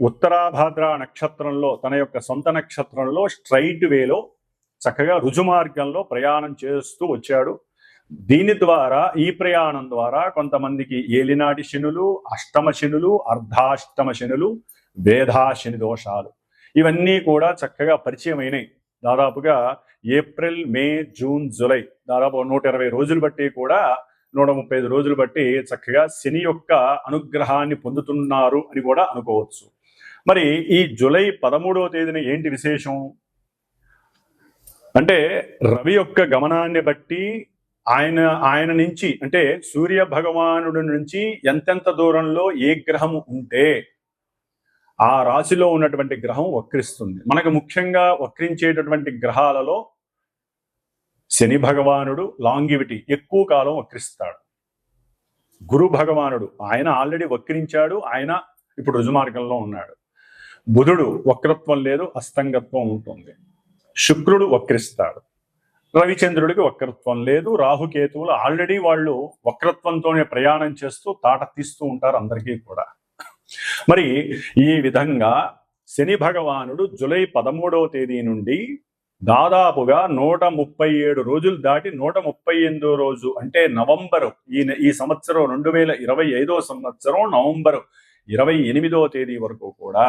ఉత్తరాభాద్ర నక్షత్రంలో తన యొక్క సొంత నక్షత్రంలో స్ట్రైట్ వేలో చక్కగా రుజుమార్గంలో ప్రయాణం చేస్తూ వచ్చాడు. దీని ద్వారా ఈ ప్రయాణం ద్వారా కొంతమందికి ఏలినాటి శనులు అష్టమ శనులు అర్ధాష్టమ శనులు వేధాశని దోషాలు. ఇవన్నీ కూడా చక్కగా పరిచయమైనవి దాదాపుగా ఏప్రిల్ మే జూన్ జూలై దాదాపు నూట ఇరవై రోజులు బట్టి కూడా నూట ముప్పై ఐదు రోజులు బట్టి చక్కగా శని యొక్క అనుగ్రహాన్ని పొందుతున్నారు అని కూడా అనుకోవచ్చు. మరి ఈ జూలై పదమూడవ తేదీన ఏంటి విశేషం? అంటే రవి యొక్క గమనాన్ని బట్టి ఆయన ఆయన నుంచి అంటే సూర్య భగవానుడి నుంచి ఎంతెంత దూరంలో ఏ గ్రహం ఉంటే ఆ రాశిలో ఉన్నటువంటి గ్రహం వక్రిస్తుంది. మనకు ముఖ్యంగా వక్రించేటటువంటి గ్రహాలలో శని భగవానుడు లాంగివిటీ ఎక్కువ కాలం వక్రిస్తాడు. గురు భగవానుడు ఆయన ఆల్రెడీ వక్రించాడు ఆయన ఇప్పుడు రుజుమార్గంలో ఉన్నాడు. బుధుడు వక్రత్వం లేదు అస్తంగత్వం ఉంటుంది. శుక్రుడు వక్రిస్తాడు. రవిచంద్రుడికి వక్రత్వం లేదు రాహుకేతువులు ఆల్రెడీ వాళ్ళు వక్రత్వంతోనే ప్రయాణం చేస్తూ తాట తీస్తూ ఉంటారు అందరికీ కూడా. మరి ఈ విధంగా శని భగవానుడు జూలై పదమూడవ తేదీ నుండి దాదాపుగా నూట ముప్పై ఏడు రోజులు దాటి నూట ముప్పై ఎనిమిదో రోజు అంటే నవంబరు ఈ ఈ సంవత్సరం రెండు వేల ఇరవై ఐదో సంవత్సరం నవంబరు ఇరవై ఎనిమిదో తేదీ వరకు కూడా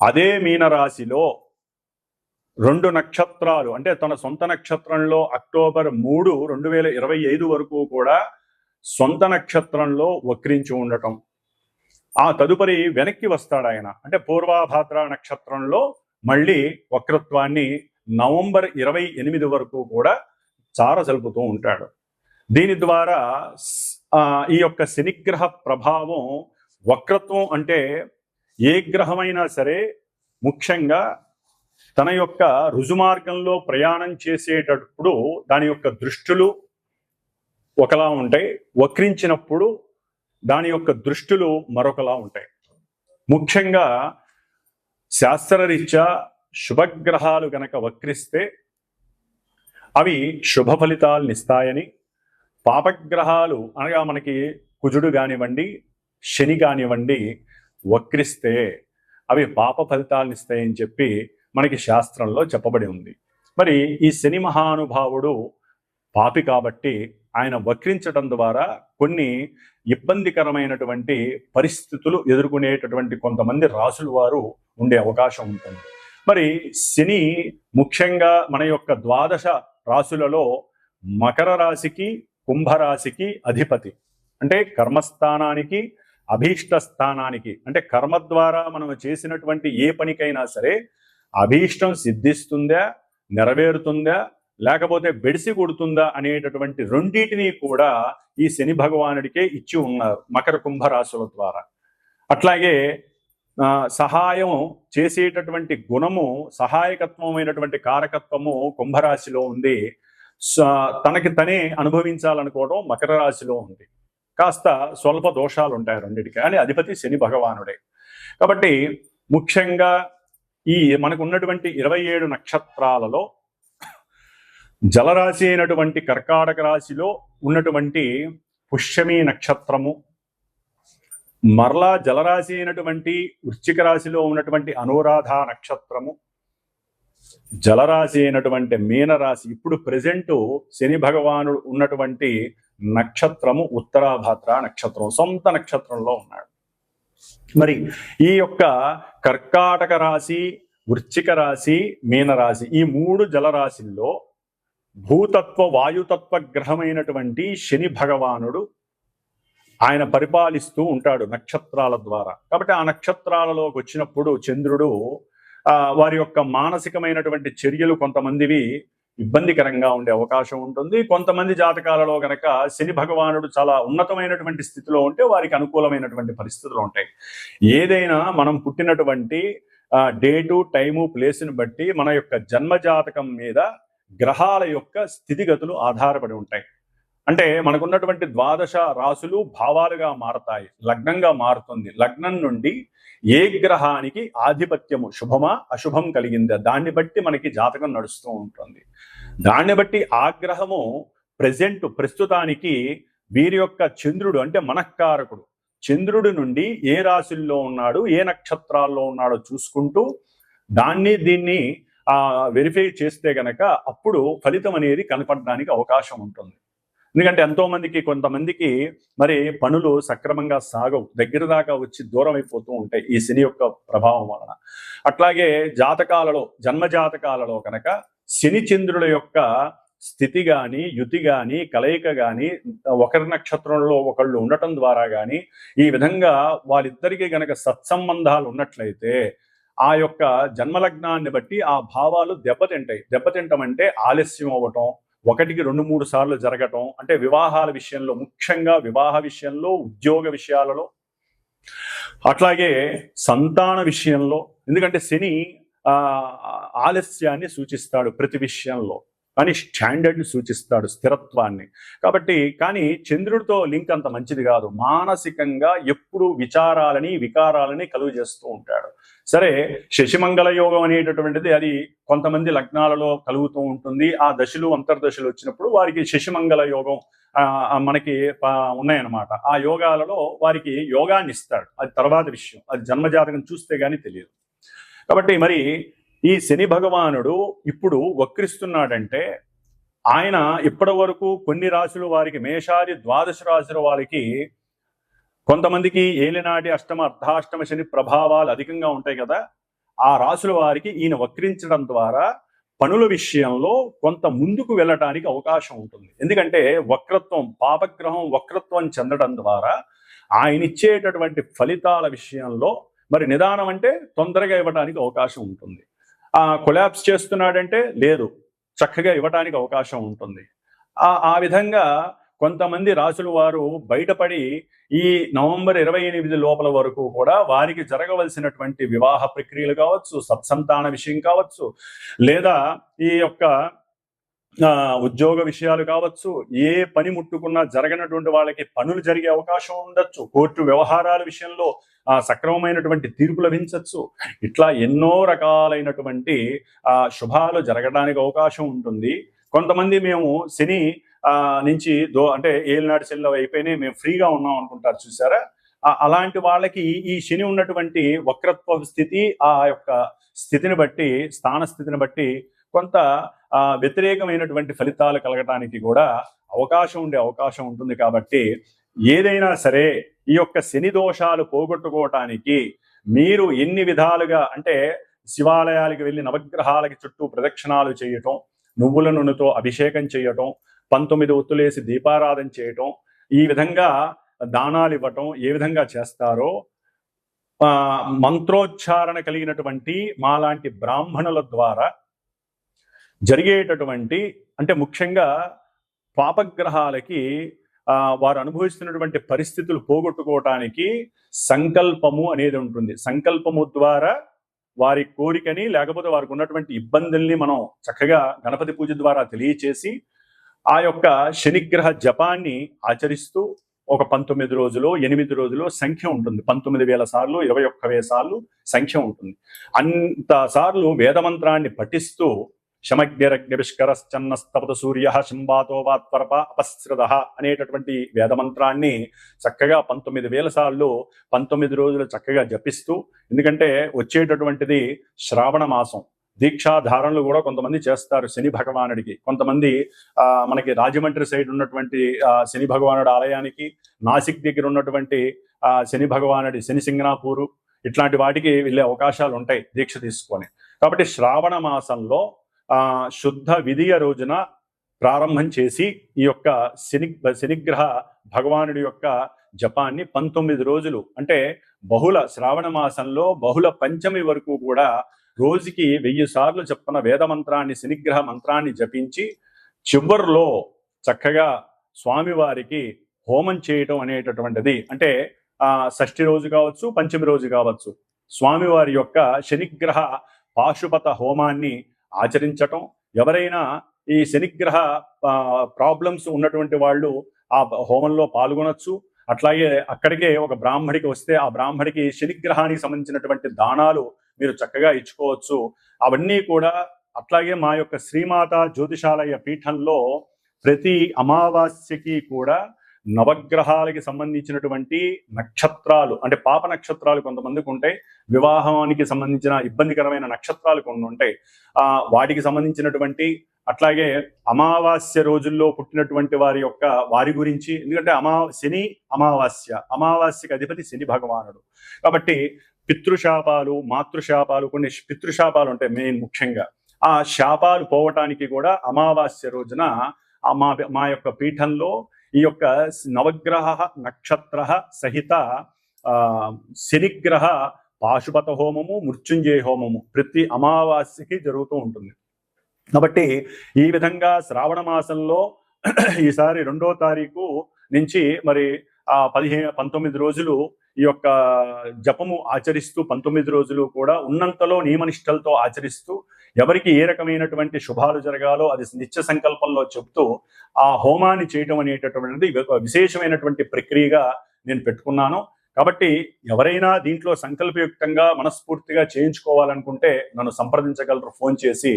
అదే మీనరాశిలో రెండు నక్షత్రాలు అంటే తన సొంత నక్షత్రంలో అక్టోబర్ మూడు రెండు వేల ఇరవై ఐదు వరకు కూడా సొంత నక్షత్రంలో వక్రించి ఉండటం. ఆ తదుపరి వెనక్కి వస్తాడు ఆయన. అంటే పూర్వాభాద్ర నక్షత్రంలో మళ్ళీ వక్రత్వాన్ని నవంబర్ ఇరవై ఎనిమిది వరకు కూడా చారజల్పుతూ ఉంటాడు. దీని ద్వారా ఈ యొక్క శనిగ్రహ ప్రభావం వక్రత్వం అంటే ఏ గ్రహమైనా సరే ముఖ్యంగా తన యొక్క రుజుమార్గంలో ప్రయాణం చేసేటప్పుడు దాని యొక్క దృష్టులు ఒకలా ఉంటాయి వక్రించినప్పుడు దాని యొక్క దృష్టులు మరొకలా ఉంటాయి. ముఖ్యంగా శాస్త్రరీత్యా శుభగ్రహాలు గనక వక్రిస్తే అవి శుభ ఫలితాలను ఇస్తాయని పాపగ్రహాలు అనగా మనకి కుజుడు కానివ్వండి శని కానివ్వండి వక్రిస్తే అవి పాప ఫలితాలను ఇస్తాయని చెప్పి మనకి శాస్త్రంలో చెప్పబడి ఉంది. మరి ఈ శని మహానుభావుడు పాపి కాబట్టి ఆయన వక్రించడం ద్వారా కొన్ని ఇబ్బందికరమైనటువంటి పరిస్థితులు ఎదుర్కొనేటటువంటి కొంతమంది రాసుల వారు ఉండే అవకాశం ఉంటుంది. మరి శని ముఖ్యంగా మన యొక్క ద్వాదశ రాశులలో మకర రాశికి కుంభరాశికి అధిపతి. అంటే కర్మస్థానానికి అభీష్ట స్థానానికి అంటే కర్మ ద్వారా మనం చేసినటువంటి ఏ పనికైనా సరే అభీష్టం సిద్ధిస్తుందా నెరవేరుతుందా లేకపోతే బెడిసి కొడుతుందా అనేటటువంటి రెండింటినీ కూడా ఈ శని భగవానుడికే ఇచ్చి ఉన్నారు మకర కుంభ రాశుల ద్వారా. అట్లాగే ఆ, సహాయం చేసేటటువంటి గుణము సహాయకత్వమైనటువంటి కారకత్వము కుంభరాశిలో ఉంది. స- తనకి తనే అనుభవించాలనుకోవడం మకర రాశిలో ఉంది. కాస్త స్వల్ప దోషాలు ఉంటాయి రెండింటికి. అని అధిపతి శని భగవానుడే. కాబట్టి ముఖ్యంగా ఈ మనకు ఉన్నటువంటి ఇరవై ఏడు నక్షత్రాలలో జలరాశి అయినటువంటి కర్కాటక రాశిలో ఉన్నటువంటి పుష్యమి నక్షత్రము మరలా జలరాశి అయినటువంటి వృశ్చిక రాశిలో ఉన్నటువంటి అనురాధ నక్షత్రము జలరాశి అయినటువంటి మీనరాశి. ఇప్పుడు ప్రజెంటు శని భగవానుడు ఉన్నటువంటి నక్షత్రము ఉత్తరాభాద్ర నక్షత్రం సొంత నక్షత్రంలో ఉన్నాడు. మరి ఈ యొక్క కర్కాటక రాశి వృశ్చిక రాశి మీనరాశి ఈ మూడు జలరాశిల్లో భూతత్వ వాయుతత్వ గ్రహమైనటువంటి శని భగవానుడు ఆయన పరిపాలిస్తూ ఉంటాడు నక్షత్రాల ద్వారా. కాబట్టి ఆ నక్షత్రాలలోకి వచ్చినప్పుడు చంద్రుడు ఆ, వారి యొక్క మానసికమైనటువంటి చర్యలు కొంతమందివి ఇబ్బందికరంగా ఉండే అవకాశం ఉంటుంది. కొంతమంది జాతకాలలో గనక శని భగవానుడు చాలా ఉన్నతమైనటువంటి స్థితిలో ఉంటే వారికి అనుకూలమైనటువంటి పరిస్థితులు ఉంటాయి. ఏదైనా మనం పుట్టినటువంటి డేటు టైము ప్లేస్ని బట్టి మన యొక్క జన్మ జాతకం మీద గ్రహాల యొక్క స్థితిగతులు ఆధారపడి ఉంటాయి. అంటే మనకున్నటువంటి ద్వాదశ రాసులు భావాలుగా మారతాయి లగ్నంగా మారుతుంది. లగ్నం నుండి ఏ గ్రహానికి ఆధిపత్యము శుభమా అశుభం కలిగిందా? దాన్ని బట్టి మనకి జాతకం నడుస్తూ ఉంటుంది. దాన్ని బట్టి ఆ గ్రహము ప్రజెంట్ ప్రస్తుతానికి వీరి యొక్క చంద్రుడు అంటే మనఃకారకుడు. చంద్రుడి నుండి ఏ రాశుల్లో ఉన్నాడు ఏ నక్షత్రాల్లో ఉన్నాడో చూసుకుంటూ దాన్ని దీన్ని ఆ వెరిఫై చేస్తే గనక అప్పుడు ఫలితం అనేది కనపడడానికి అవకాశం ఉంటుంది. ఎందుకంటే ఎంతో మందికి కొంతమందికి మరి పనులు సక్రమంగా సాగవు. దగ్గర దాకా వచ్చి దూరం అయిపోతూ ఉంటాయి ఈ శని యొక్క ప్రభావం వలన. అట్లాగే జాతకాలలో జన్మ జాతకాలలో కనుక శని చంద్రుల యొక్క స్థితి గాని యుతి గాని కలయిక గాని ఒకరి నక్షత్రంలో ఒకళ్ళు ఉండటం ద్వారా గాని ఈ విధంగా వాళ్ళిద్దరికి గనక సత్సంబంధాలు ఉన్నట్లయితే ఆ యొక్క జన్మలగ్నాన్ని బట్టి ఆ భావాలు దెబ్బతింటాయి. దెబ్బతింటం అంటే ఆలస్యం అవ్వటం ఒకటికి రెండు మూడు సార్లు జరగటం అంటే వివాహాల విషయంలో ముఖ్యంగా వివాహ విషయంలో ఉద్యోగ విషయాలలో అట్లాగే సంతాన విషయంలో ఎందుకంటే శని ఆ ఆలస్యాన్ని సూచిస్తాడు ప్రతి విషయంలో. కానీ స్టాండర్డ్ని సూచిస్తాడు స్థిరత్వాన్ని. కాబట్టి కానీ చంద్రుడితో లింక్ అంత మంచిది కాదు. మానసికంగా ఎప్పుడు విచారాలని వికారాలని కలుగు చేస్తూ ఉంటాడు. సరే శశిమంగళ యోగం అనేటటువంటిది అది కొంతమంది లగ్నాలలో కలుగుతూ ఉంటుంది. ఆ దశలు అంతర్దశలు వచ్చినప్పుడు వారికి శశిమంగళ యోగం ఆ, మనకి ఉన్నాయన్నమాట. ఆ యోగాలలో వారికి యోగాన్ని ఇస్తాడు. అది తర్వాత విషయం. అది జన్మజాతకం చూస్తే కానీ తెలియదు. కాబట్టి మరి ఈ శని భగవానుడు ఇప్పుడు వక్రిస్తున్నాడంటే ఆయన ఇప్పటి వరకు కొన్ని రాశులు వారికి మేషాది ద్వాదశ రాశుల వారికి కొంతమందికి ఏలినాటి అష్టమ అర్ధాష్టమ శని ప్రభావాలు అధికంగా ఉంటాయి కదా. ఆ రాశుల వారికి ఈయన వక్రించడం ద్వారా పనుల విషయంలో కొంత ముందుకు వెళ్ళటానికి అవకాశం ఉంటుంది. ఎందుకంటే వక్రత్వం పాపగ్రహం వక్రత్వం చెందడం ద్వారా ఆయన ఇచ్చేటటువంటి ఫలితాల విషయంలో మరి నిదానం అంటే తొందరగా ఇవ్వడానికి అవకాశం ఉంటుంది. ఆ చేస్తున్నాడంటే లేదు చక్కగా ఇవ్వటానికి అవకాశం ఉంటుంది. ఆ విధంగా కొంతమంది రాసుల వారు బయటపడి ఈ నవంబర్ ఇరవై ఎనిమిది లోపల వరకు కూడా వారికి జరగవలసినటువంటి వివాహ ప్రక్రియలు కావచ్చు సత్సంతాన విషయం కావచ్చు లేదా ఈ యొక్క ఉద్యోగ విషయాలు కావచ్చు ఏ పని ముట్టుకున్నా జరగనటువంటి వాళ్ళకి పనులు జరిగే అవకాశం ఉండొచ్చు. కోర్టు వ్యవహారాల విషయంలో ఆ, సక్రమమైనటువంటి తీర్పు లభించవచ్చు ఇట్లా ఎన్నో రకాలైనటువంటి ఆ, శుభాలు జరగడానికి అవకాశం ఉంటుంది. కొంతమంది మేము శని ఆ, నుంచి దో అంటే ఏలినాడు శనిలో అయిపోయినాయి మేము ఫ్రీగా ఉన్నాం అనుకుంటారు చూసారా? అలాంటి వాళ్ళకి ఈ శని ఉన్నటువంటి వక్రత్వ స్థితి ఆ యొక్క స్థితిని బట్టి స్థాన స్థితిని బట్టి కొంత వ్యతిరేకమైనటువంటి ఫలితాలు కలగటానికి కూడా అవకాశం ఉండే అవకాశం ఉంటుంది కాబట్టి ఏదైనా సరే ఈ యొక్క శని దోషాలు పోగొట్టుకోవటానికి మీరు ఎన్ని విధాలుగా అంటే శివాలయాలకు వెళ్ళి నవగ్రహాలకి చుట్టూ ప్రదక్షిణాలు చేయటం నువ్వుల నూనెతో అభిషేకం చేయటం పంతొమ్మిది ఒత్తులేసి దీపారాధన చేయటం ఈ విధంగా దానాలు ఇవ్వటం ఏ విధంగా చేస్తారో ఆ, మంత్రోచ్చారణ కలిగినటువంటి మాలాంటి బ్రాహ్మణుల ద్వారా జరిగేటటువంటి అంటే ముఖ్యంగా పాపగ్రహాలకి వారు అనుభవిస్తున్నటువంటి పరిస్థితులు పోగొట్టుకోవటానికి సంకల్పము అనేది ఉంటుంది. సంకల్పము ద్వారా వారి కోరికని లేకపోతే వారికి ఉన్నటువంటి ఇబ్బందుల్ని మనం చక్కగా గణపతి పూజ ద్వారా తెలియచేసి ఆ యొక్క శనిగ్రహ జపాన్ని ఆచరిస్తూ ఒక పంతొమ్మిది రోజులు ఎనిమిది రోజులు సంఖ్య ఉంటుంది. పంతొమ్మిది వేల సార్లు ఇరవై ఒక్క వేల సార్లు సంఖ్య ఉంటుంది. అంత సార్లు వేదమంత్రాన్ని పఠిస్తూ శమగ్నిరగ్నిష్కరశ్చన్నస్తపత సూర్య శంబాతో వాత్పరప అపస్రద అనేటటువంటి వేదమంత్రాన్ని చక్కగా పంతొమ్మిది వేల సార్లు పంతొమ్మిది రోజులు చక్కగా జపిస్తూ ఎందుకంటే వచ్చేటటువంటిది శ్రావణ మాసం. దీక్షాధారణలు కూడా కొంతమంది చేస్తారు శని భగవానుడికి. కొంతమంది ఆ, మనకి రాజమండ్రి సైడ్ ఉన్నటువంటి ఆ, శని భగవానుడి ఆలయానికి నాసిక్ దగ్గర ఉన్నటువంటి ఆ, శని భగవానుడి శని సింగనాపూరు ఇట్లాంటి వాటికి వెళ్ళే అవకాశాలు ఉంటాయి దీక్ష తీసుకొని. కాబట్టి శ్రావణ మాసంలో శుద్ధ విధియ రోజున ప్రారంభం చేసి ఈ యొక్క శని శనిగ్రహ భగవానుడి యొక్క జపాన్ని పంతొమ్మిది రోజులు అంటే బహుళ శ్రావణ మాసంలో బహుళ పంచమి వరకు కూడా రోజుకి వెయ్యి సార్లు చెప్పిన వేద మంత్రాన్ని శనిగ్రహ మంత్రాన్ని జపించి చివరిలో చక్కగా స్వామివారికి హోమం చేయటం అనేటటువంటిది. అంటే ఆ షష్ఠి రోజు కావచ్చు పంచమి రోజు కావచ్చు స్వామివారి యొక్క శనిగ్రహ పాశుపత హోమాన్ని ఆచరించటం ఎవరైనా ఈ శనిగ్రహ ప్రాబ్లమ్స్ ఉన్నటువంటి వాళ్ళు ఆ హోమంలో పాల్గొనొచ్చు. అట్లాగే అక్కడికే ఒక బ్రాహ్మడికి వస్తే ఆ బ్రాహ్మడికి శనిగ్రహానికి సంబంధించినటువంటి దానాలు మీరు చక్కగా ఇచ్చుకోవచ్చు. అవన్నీ కూడా అట్లాగే మా యొక్క శ్రీమాత జ్యోతిషాలయ పీఠంలో ప్రతి అమావాస్యకి కూడా నవగ్రహాలకి సంబంధించినటువంటి నక్షత్రాలు అంటే పాప నక్షత్రాలు కొంతమందికి ఉంటాయి వివాహానికి సంబంధించిన ఇబ్బందికరమైన నక్షత్రాలు కొన్ని ఉంటాయి. ఆ వాటికి సంబంధించినటువంటి అట్లాగే అమావాస్య రోజుల్లో పుట్టినటువంటి వారి యొక్క వారి గురించి ఎందుకంటే అమా శని అమావాస్య అమావాస్యకి అధిపతి శని భగవానుడు. కాబట్టి పితృశాపాలు మాతృశాపాలు కొన్ని పితృశాపాలు ఉంటాయి మెయిన్ ముఖ్యంగా. ఆ శాపాలు పోవటానికి కూడా అమావాస్య రోజున మా మా యొక్క పీఠంలో ఈ యొక్క నవగ్రహ నక్షత్ర సహిత ఆ శనిగ్రహ పాశుపత హోమము మృత్యుంజయ హోమము ప్రతి అమావాస్యకి జరుగుతూ ఉంటుంది. కాబట్టి ఈ విధంగా శ్రావణ మాసంలో ఈసారి రెండో తారీఖు నుంచి మరి ఆ పదిహేను పంతొమ్మిది రోజులు ఈ యొక్క జపము ఆచరిస్తూ పంతొమ్మిది రోజులు కూడా ఉన్నంతలో నియమనిష్టలతో ఆచరిస్తూ ఎవరికి ఏ రకమైనటువంటి శుభాలు జరగాలో అది నిత్య సంకల్పంలో చెప్తూ ఆ హోమాన్ని చేయటం అనేటటువంటిది ఒక విశేషమైనటువంటి ప్రక్రియగా నేను పెట్టుకున్నాను. కాబట్టి ఎవరైనా దీంట్లో సంకల్పయుక్తంగా మనస్ఫూర్తిగా చేయించుకోవాలనుకుంటే నన్ను సంప్రదించగలరు ఫోన్ చేసి.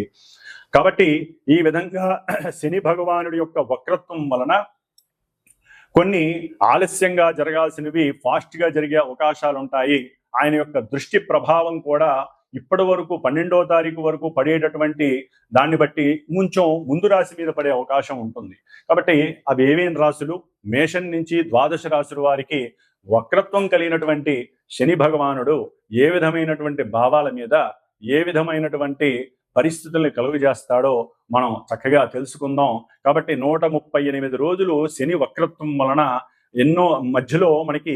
కాబట్టి ఈ విధంగా శని భగవానుడి యొక్క వక్రత్వం వలన కొన్ని ఆలస్యంగా జరగాల్సినవి ఫాస్ట్గా జరిగే అవకాశాలు ఉంటాయి ఆయన యొక్క దృష్టి ప్రభావం కూడా ఇప్పటి వరకు పన్నెండో తారీఖు వరకు పడేటటువంటి దాన్ని బట్టి కొంచెం ముందు రాశి మీద పడే అవకాశం ఉంటుంది. కాబట్టి అవి ఏమేం రాశులు? మేషం నుంచి ద్వాదశ రాశుల వారికి వక్రత్వం కలిగినటువంటి శని భగవానుడు ఏ విధమైనటువంటి భావాల మీద ఏ విధమైనటువంటి పరిస్థితుల్ని కలుగజేస్తాడో మనం చక్కగా తెలుసుకుందాం. కాబట్టి నూట ముప్పై ఎనిమిది రోజులు శని వక్రత్వం వలన ఎన్నో మధ్యలో మనకి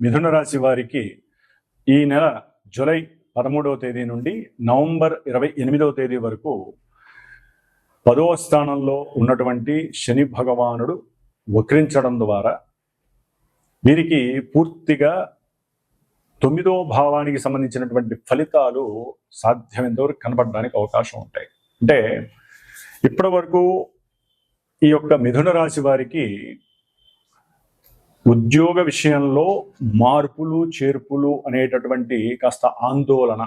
మిథున రాశి వారికి ఈ నెల జూలై పదమూడవ తేదీ నుండి నవంబర్ ఇరవై ఎనిమిదవ తేదీ వరకు పదవ స్థానంలో ఉన్నటువంటి శని భగవానుడు వక్రించడం ద్వారా వీరికి పూర్తిగా తొమ్మిదో భావానికి సంబంధించినటువంటి ఫలితాలు సాధ్యమైనంతవరకు కనబడడానికి అవకాశం ఉంటాయి. అంటే ఇప్పటి వరకు ఈ యొక్క మిథున రాశి వారికి ఉద్యోగ విషయంలో మార్పులు చేర్పులు అనేటటువంటి కాస్త ఆందోళన.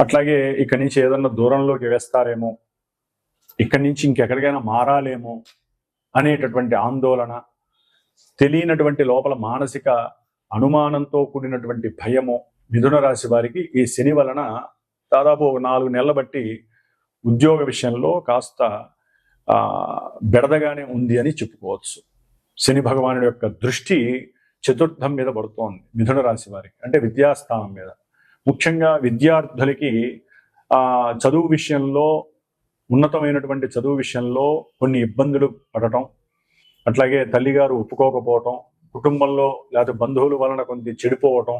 అట్లాగే ఇక్కడి నుంచి ఏదన్నా దూరంలోకి వేస్తారేమో ఇక్కడి నుంచి ఇంకెక్కడికైనా మారాలేమో అనేటటువంటి ఆందోళన తెలియనటువంటి లోపల మానసిక అనుమానంతో కూడినటువంటి భయము మిథున రాశి వారికి ఈ శని వలన దాదాపు ఒక నాలుగు నెలల బట్టి ఉద్యోగ విషయంలో కాస్త బెడదగానే ఉంది అని చెప్పుకోవచ్చు. శని భగవానుడి యొక్క దృష్టి చతుర్థం మీద పడుతోంది మిథున రాశి వారికి అంటే విద్యాస్థానం మీద. ముఖ్యంగా విద్యార్థులకి చదువు విషయంలో ఉన్నతమైనటువంటి చదువు విషయంలో కొన్ని ఇబ్బందులు పడటం అట్లాగే తల్లిగారు ఒప్పుకోకపోవటం కుటుంబంలో లేదా బంధువుల వలన కొంత చెడిపోవటం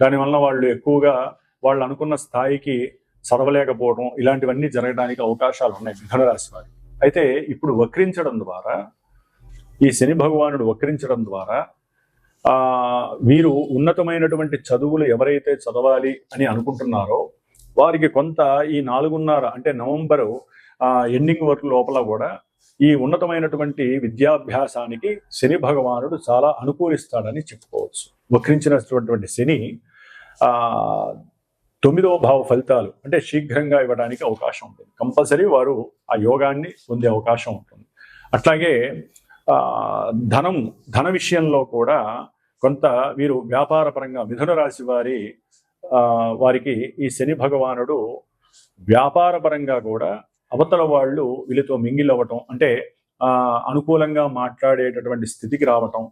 దానివల్ల వాళ్ళు ఎక్కువగా వాళ్ళు అనుకున్న స్థాయికి చదవలేకపోవడం ఇలాంటివన్నీ జరగడానికి అవకాశాలు ఉన్నాయి మిథున రాశి వారికి. అయితే ఇప్పుడు వక్రించడం ద్వారా ఈ శని భగవానుడు వక్రించడం ద్వారా ఆ వీరు ఉన్నతమైనటువంటి చదువులు ఎవరైతే చదవాలి అని అనుకుంటున్నారో వారికి కొంత ఈ నాలుగున్నర అంటే నవంబరు ఎండింగ్ వరకు లోపల కూడా ఈ ఉన్నతమైనటువంటి విద్యాభ్యాసానికి శని భగవానుడు చాలా అనుకూలిస్తాడని చెప్పుకోవచ్చు. వక్రించినటువంటి శని ఆ తొమ్మిదవ భావ ఫలితాలు అంటే శీఘ్రంగా ఇవ్వడానికి అవకాశం ఉంటుంది. కంపల్సరీ వారు ఆ యోగాన్ని పొందే అవకాశం ఉంటుంది. అట్లాగే ఆ ధనం ధన విషయంలో కూడా కొంత వీరు వ్యాపార పరంగా మిథున రాశి వారి ఆ వారికి ఈ శని భగవానుడు వ్యాపార పరంగా కూడా అవతల వాళ్ళు వీళ్ళతో మింగిల్ అవ్వటం అంటే ఆ అనుకూలంగా మాట్లాడేటటువంటి స్థితికి రావటం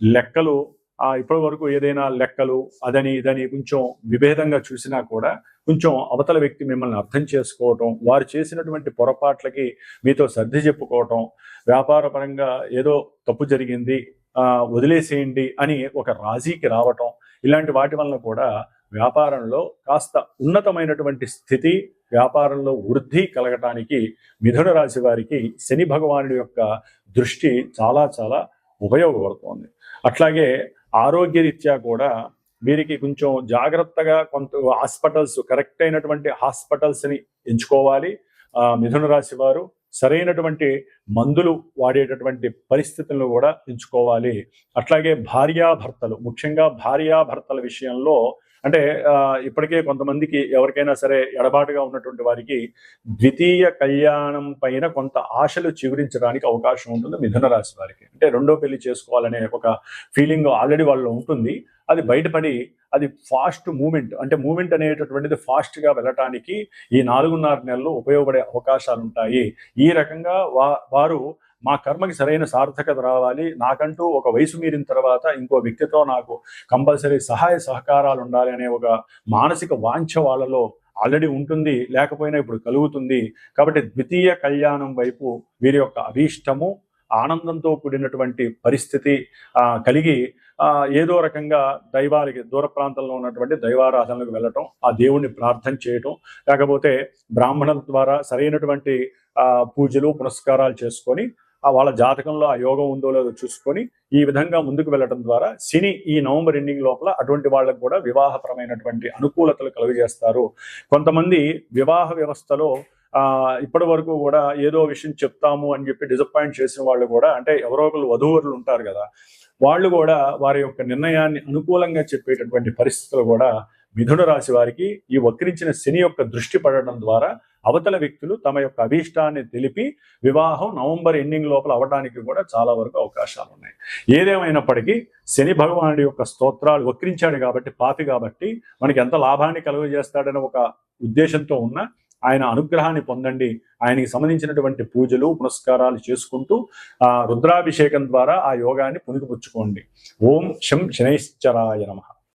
లెక్కలు ఆ ఇప్పటి వరకు ఏదైనా లెక్కలు అదని ఇదని కొంచెం విభేదంగా చూసినా కూడా కొంచెం అవతల వ్యక్తి మిమ్మల్ని అర్థం చేసుకోవటం వారు చేసినటువంటి పొరపాట్లకి మీతో సర్ది చెప్పుకోవటం వ్యాపార పరంగా ఏదో తప్పు జరిగింది వదిలేసేయండి అని ఒక రాజీకి రావటం ఇలాంటి వాటి వలన కూడా వ్యాపారంలో కాస్త ఉన్నతమైనటువంటి స్థితి వ్యాపారంలో వృద్ధి కలగటానికి మిథున రాశి వారికి శని భగవానుడి యొక్క దృష్టి చాలా చాలా ఉపయోగపడుతోంది. అట్లాగే ఆరోగ్యరీత్యా కూడా వీరికి కొంచెం జాగ్రత్తగా కొంత హాస్పిటల్స్ కరెక్ట్ అయినటువంటి హాస్పిటల్స్ని ఎంచుకోవాలి. మిథున రాశి వారు సరైనటువంటి మందులు వాడేటటువంటి పరిస్థితులను కూడా ఎంచుకోవాలి. అట్లాగే భార్యాభర్తలు ముఖ్యంగా భార్యాభర్తల విషయంలో అంటే ఇప్పటికే కొంతమందికి ఎవరికైనా సరే ఎడబాటుగా ఉన్నటువంటి వారికి ద్వితీయ కళ్యాణం పైన కొంత ఆశలు చిగురించడానికి అవకాశం ఉంటుంది మిథున రాశి వారికి. అంటే రెండో పెళ్ళి చేసుకోవాలనే ఒక ఫీలింగ్ ఆల్రెడీ వాళ్ళు ఉంటుంది. అది బయటపడి అది ఫాస్ట్ మూమెంట్ అంటే మూమెంట్ అనేటటువంటిది ఫాస్ట్గా వెళ్ళటానికి ఈ నాలుగున్నర నెలలు ఉపయోగపడే అవకాశాలు ఉంటాయి ఈ రకంగా వా వారు మా కర్మకి సరైన సార్థకత రావాలి. నాకంటూ ఒక వయసు మీరిన తర్వాత ఇంకో వ్యక్తితో నాకు కంపల్సరీ సహాయ సహకారాలు ఉండాలి అనే ఒక మానసిక వాంఛ వాళ్ళలో ఆల్రెడీ ఉంటుంది. లేకపోయినా ఇప్పుడు కలుగుతుంది. కాబట్టి ద్వితీయ కళ్యాణం వైపు వీరి యొక్క అభీష్టము ఆనందంతో కూడినటువంటి పరిస్థితి కలిగి ఏదో రకంగా దైవాలకి దూర ప్రాంతంలో ఉన్నటువంటి దైవారాధనలకు వెళ్ళటం ఆ దేవుణ్ణి ప్రార్థన చేయటం లేకపోతే బ్రాహ్మణుల ద్వారా సరైనటువంటి పూజలు పునస్కారాలు చేసుకొని వాళ్ళ జాతకంలో ఆ యోగం ఉందో లేదో చూసుకొని ఈ విధంగా ముందుకు వెళ్ళడం ద్వారా శని ఈ నవంబర్ ఎండింగ్ లోపల అటువంటి వాళ్ళకు కూడా వివాహపరమైనటువంటి అనుకూలతలు కలుగజేస్తారు. కొంతమంది వివాహ వ్యవస్థలో ఆ ఇప్పటి వరకు కూడా ఏదో విషయం చెప్తాము అని చెప్పి డిసప్పాయింట్ చేసిన వాళ్ళు కూడా అంటే ఎవరో ఒకరు వధూవరులు ఉంటారు కదా వాళ్ళు కూడా వారి యొక్క నిర్ణయాన్ని అనుకూలంగా చెప్పేటటువంటి పరిస్థితులు కూడా మిథున రాశి వారికి ఈ వక్రించిన శని యొక్క దృష్టి పడడం ద్వారా అవతల వ్యక్తులు తమ యొక్క అభీష్టాన్ని తెలిపి వివాహం నవంబర్ ఎండింగ్ లోపల అవడానికి కూడా చాలా వరకు అవకాశాలు ఉన్నాయి. ఏదేమైనప్పటికీ శని భగవానుడి యొక్క స్తోత్రాలు వక్రించాడు కాబట్టి పాపి కాబట్టి మనకి ఎంత లాభాన్ని కలుగజేస్తాడనే ఒక ఉద్దేశంతో ఉన్న ఆయన అనుగ్రహాన్ని పొందండి. ఆయనకి సంబంధించినటువంటి పూజలు పునస్కారాలు చేసుకుంటూ ఆ రుద్రాభిషేకం ద్వారా ఆ యోగాన్ని పునికిపుచ్చుకోండి. ఓం శం శనైశ్చరాయ నమః.